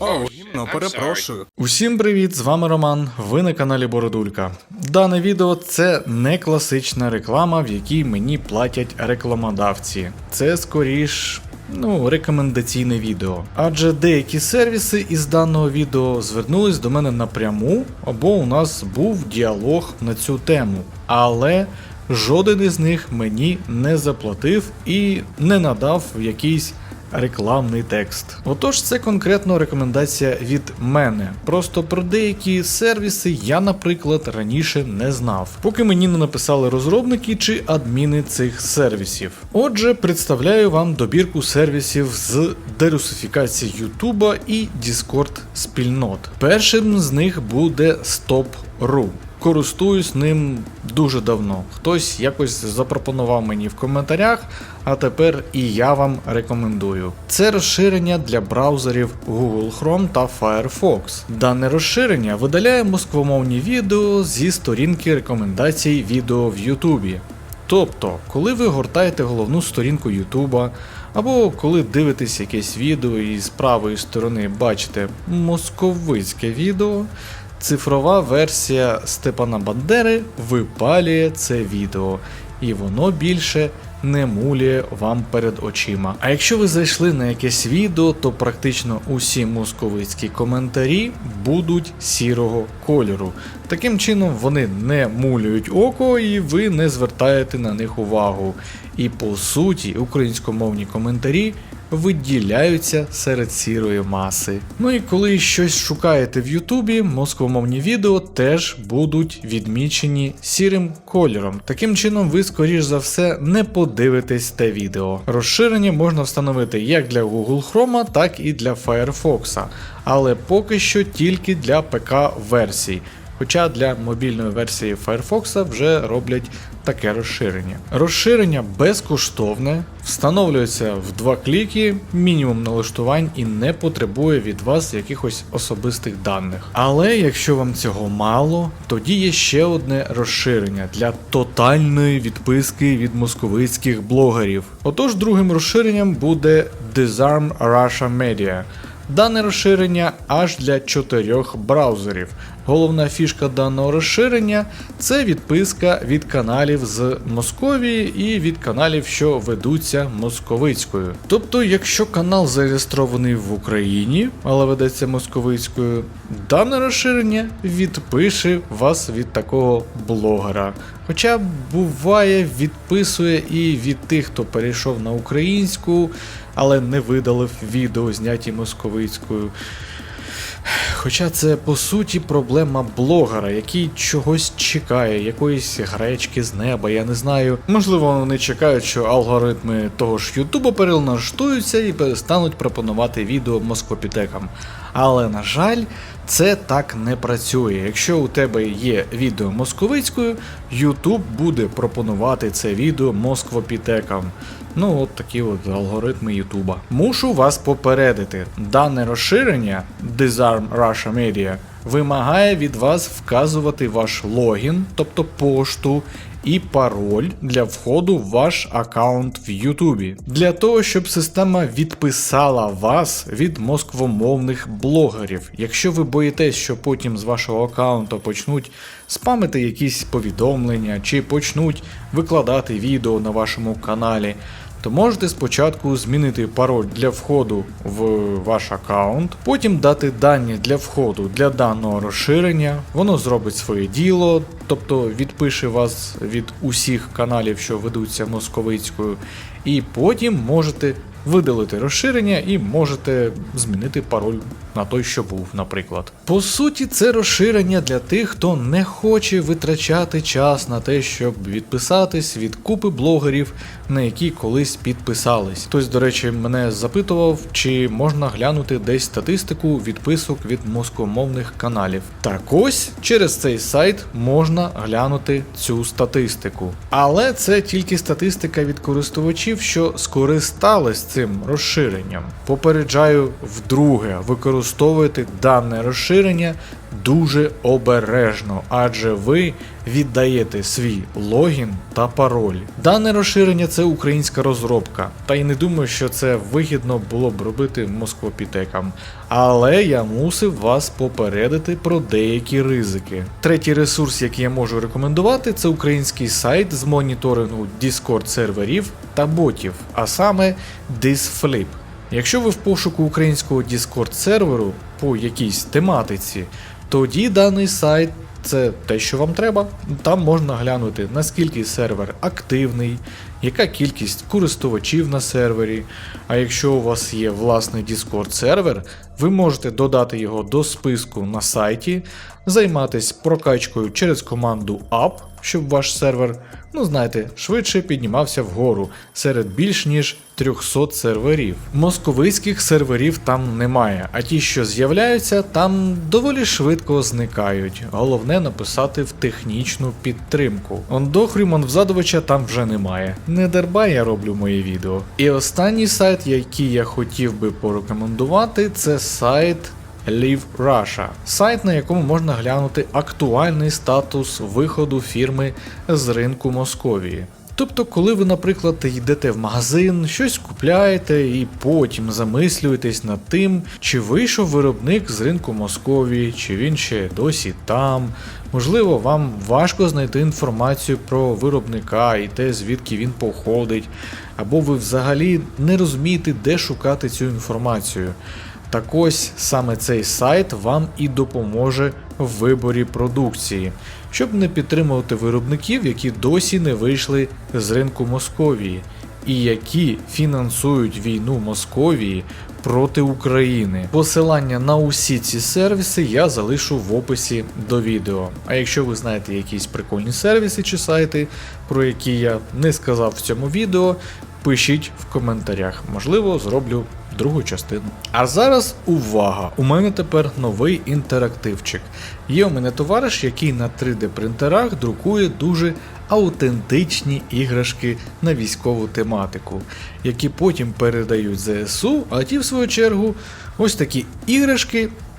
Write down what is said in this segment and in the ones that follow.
О, гімно, перепрошую. Усім привіт! З вами Роман. Ви на каналі Бородулька. Дане відео це не класична реклама, в якій мені платять рекламодавці. Це скоріш. Ну, рекомендаційне відео. Адже деякі сервіси із даного відео звернулись до мене напряму, або у нас був діалог на цю тему. Але жоден із них мені не заплатив і не надав якийсь рекламний текст. Отож, це конкретно рекомендація від мене. Просто про деякі сервіси я, наприклад, раніше не знав, поки мені не написали розробники чи адміни цих сервісів. Отже, представляю вам добірку сервісів з дерусифікації Ютуба і Discord спільнот. Першим з них буде Stop.ru. Користуюсь ним дуже давно. Хтось якось запропонував мені в коментарях, а тепер і я вам рекомендую. Це розширення для браузерів Google Chrome та Firefox. Дане розширення видаляє москвомовні відео зі сторінки рекомендацій відео в Ютубі. Тобто, коли ви гортаєте головну сторінку Ютуба, або коли дивитесь якесь відео і з правої сторони бачите московицьке відео, цифрова версія Степана Бандери випалює це відео, і воно більше не мулює вам перед очима. А якщо ви зайшли на якесь відео, то практично усі московицькі коментарі будуть сірого кольору. Таким чином вони не мулюють око і ви не звертаєте на них увагу. І по суті, українськомовні коментарі виділяються серед сірої маси. Ну і коли щось шукаєте в Ютубі, москвомовні відео теж будуть відмічені сірим кольором. Таким чином, ви, скоріш за все, не подивитесь те відео. Розширення можна встановити як для Google Chrome, так і для Firefox, але поки що тільки для ПК версій. Хоча для мобільної версії Firefox вже роблять таке розширення. Розширення безкоштовне, встановлюється в два кліки, мінімум налаштувань і не потребує від вас якихось особистих даних. Але якщо вам цього мало, тоді є ще одне розширення для тотальної відписки від московицьких блогерів. Отож, другим розширенням буде Disarm Russia Media. Дане розширення аж для чотирьох браузерів. Головна фішка даного розширення це відписка від каналів з Московії і від каналів, що ведуться московицькою. Тобто, якщо канал зареєстрований в Україні, але ведеться московицькою, дане розширення відпише вас від такого блогера. Хоча буває, відписує і від тих, хто перейшов на українську, але не видалив відео, зняті московицькою. Хоча це по суті проблема блогера, який чогось чекає, якоїсь гречки з неба, я не знаю. Можливо, вони чекають, що алгоритми того ж Ютубу перелаштуються і перестануть пропонувати відео москопітекам. Але на жаль, це так не працює. Якщо у тебе є відео московицькою, YouTube буде пропонувати це відео москвопітекам. Ну, от такі от алгоритми Ютуба. Мушу вас попередити, дане розширення Disarm Russia Media вимагає від вас вказувати ваш логін, тобто пошту, і пароль для входу в ваш аккаунт в Ютубі. Для того, щоб система відписала вас від москвомовних блогерів. Якщо ви боїтесь, що потім з вашого аккаунту почнуть спамити якісь повідомлення чи почнуть викладати відео на вашому каналі, то можете спочатку змінити пароль для входу в ваш аккаунт, потім дати дані для входу для даного розширення, воно зробить своє діло, тобто відпише вас від усіх каналів, що ведуться московицькою, і потім можете видалити розширення і можете змінити пароль на той, що був, наприклад. По суті, це розширення для тих, хто не хоче витрачати час на те, щоб відписатись від купи блогерів, на які колись підписались. Хтось, до речі, мене запитував, чи можна глянути десь статистику відписок від москомовних каналів. Так ось через цей сайт можна глянути цю статистику. Але це тільки статистика від користувачів, що скористались цим розширенням. Попереджаю вдруге, використовувати використовуєте дане розширення дуже обережно, адже ви віддаєте свій логін та пароль. Дане розширення це українська розробка, та й не думаю, що це вигідно було б робити москвопітекам. Але я мусив вас попередити про деякі ризики. Третій ресурс, який я можу рекомендувати, це український сайт з моніторингу Discord серверів та ботів, а саме DisFlip. Якщо ви в пошуку українського Discord серверу по якійсь тематиці, тоді даний сайт це те, що вам треба. Там можна глянути, наскільки сервер активний, яка кількість користувачів на сервері. А якщо у вас є власний Discord сервер, ви можете додати його до списку на сайті, займатися прокачкою через команду up, щоб ваш сервер, ну знаєте, швидше піднімався вгору серед більш ніж 300 серверів. Московицьких серверів там немає, а ті, що з'являються, там доволі швидко зникають. Головне написати в технічну підтримку. Ондохрюман Взадовича там вже немає. Не дарба я роблю моє відео. І останній сайт, який я хотів би порекомендувати, це сайт Live Russia, сайт, на якому можна глянути актуальний статус виходу фірми з ринку Московії. Тобто, коли ви, наприклад, йдете в магазин, щось купляєте і потім замислюєтесь над тим, чи вийшов виробник з ринку Московії, чи він ще досі там. Можливо, вам важко знайти інформацію про виробника і те, звідки він походить, або ви взагалі не розумієте, де шукати цю інформацію. Так ось саме цей сайт вам і допоможе в виборі продукції, щоб не підтримувати виробників, які досі не вийшли з ринку Московії, і які фінансують війну Московії проти України. Посилання на усі ці сервіси я залишу в описі до відео. А якщо ви знаєте якісь прикольні сервіси чи сайти, про які я не сказав в цьому відео, пишіть в коментарях. Можливо, зроблю другу частину. А зараз увага! У мене тепер новий інтерактивчик. Є у мене товариш, який на 3D принтерах друкує дуже аутентичні іграшки на військову тематику, які потім передають ЗСУ, а ті, в свою чергу, ось такі іграшки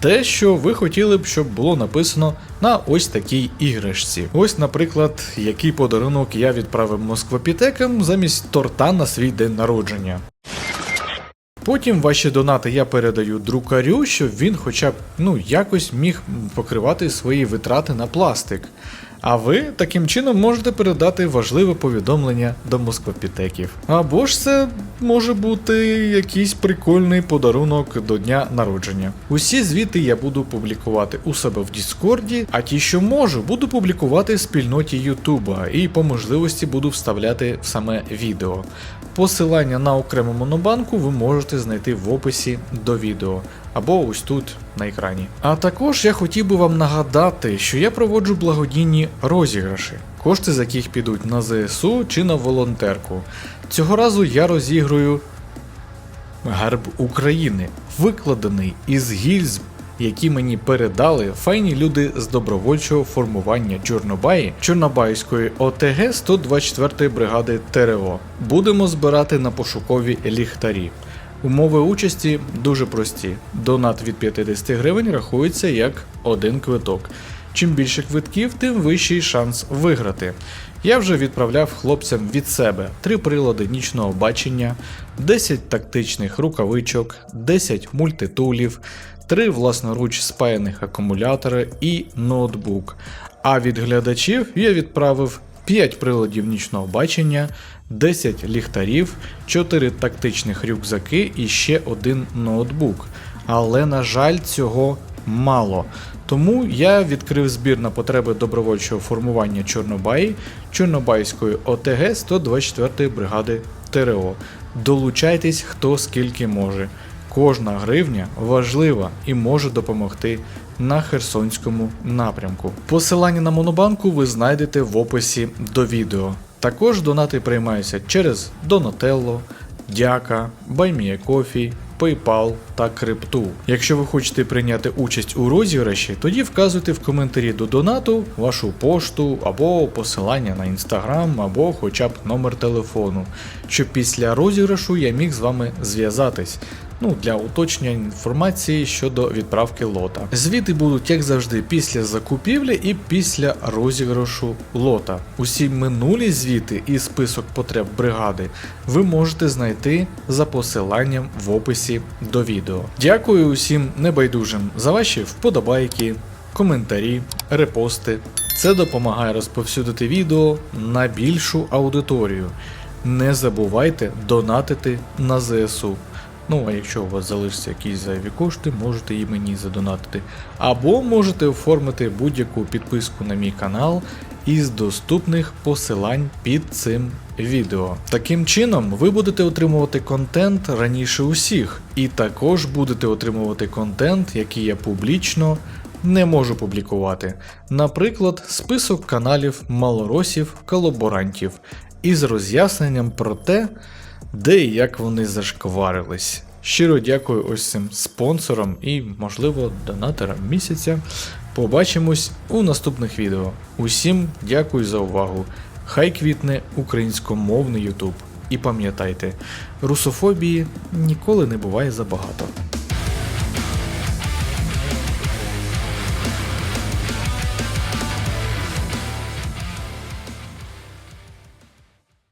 те, що ви хотіли б, щоб було написано на ось такій іграшці. Ось, наприклад, який подарунок я відправив москвопітекам замість торта на свій день народження. Потім ваші донати я передаю друкарю, щоб він хоча б ну якось міг покривати свої витрати на пластик. А ви таким чином можете передати важливе повідомлення до москвопітеків. Або ж це може бути якийсь прикольний подарунок до дня народження. Усі звіти я буду публікувати у себе в Діскорді, а ті, що можу, буду публікувати в спільноті Ютуба і по можливості буду вставляти в саме відео. Посилання на окрему монобанку ви можете знайти в описі до відео або ось тут на екрані. А також я хотів би вам нагадати, що я проводжу благодійні розіграші, кошти з яких підуть на ЗСУ чи на волонтерку. Цього разу я розіграю герб України, викладений із гільз, які мені передали файні люди з добровольчого формування Чорнобаї Чорнобайської ОТГ 124-ї бригади ТРО. Будемо збирати на пошукові ліхтарі. Умови участі дуже прості. Донат від 50 гривень рахується як один квиток. Чим більше квитків, тим вищий шанс виграти. Я вже відправляв хлопцям від себе 3 прилади нічного бачення, 10 тактичних рукавичок, 10 мультитулів, 3 власноруч спаяних акумулятори і ноутбук. А від глядачів я відправив 5 приладів нічного бачення, 10 ліхтарів, 4 тактичних рюкзаки і ще один ноутбук. Але, на жаль, цього мало. Тому я відкрив збір на потреби добровольчого формування Чорнобаї Чорнобайської ОТГ 124-ї бригади ТРО. Долучайтесь хто скільки може. Кожна гривня важлива і може допомогти на Херсонському напрямку. Посилання на Монобанку ви знайдете в описі до відео. Також донати приймаються через Donatello, Дяка, BuyMeACoffee, PayPal та Крипту. Якщо ви хочете прийняти участь у розіграші, тоді вказуйте в коментарі до донату вашу пошту або посилання на інстаграм, або хоча б номер телефону, щоб після розіграшу я міг з вами зв'язатись. Ну, для уточнення інформації щодо відправки лота. Звіти будуть, як завжди, після закупівлі і після розіграшу лота. Усі минулі звіти і список потреб бригади ви можете знайти за посиланням в описі до відео. Дякую усім небайдужим за ваші вподобайки, коментарі, репости. Це допомагає розповсюдити відео на більшу аудиторію. Не забувайте донатити на ЗСУ. Ну, а якщо у вас залишаться якісь зайві кошти, можете і мені задонатити. Або можете оформити будь-яку підписку на мій канал із доступних посилань під цим відео. Таким чином, ви будете отримувати контент раніше усіх, і також будете отримувати контент, який я публічно не можу публікувати. Наприклад, список каналів малоросів колаборантів із роз'ясненням про те, де і як вони зашкварились. Щиро дякую ось цим спонсорам і, можливо, донаторам місяця. Побачимось у наступних відео. Усім дякую за увагу. Хай квітне українськомовний Ютуб. І пам'ятайте, русофобії ніколи не буває забагато.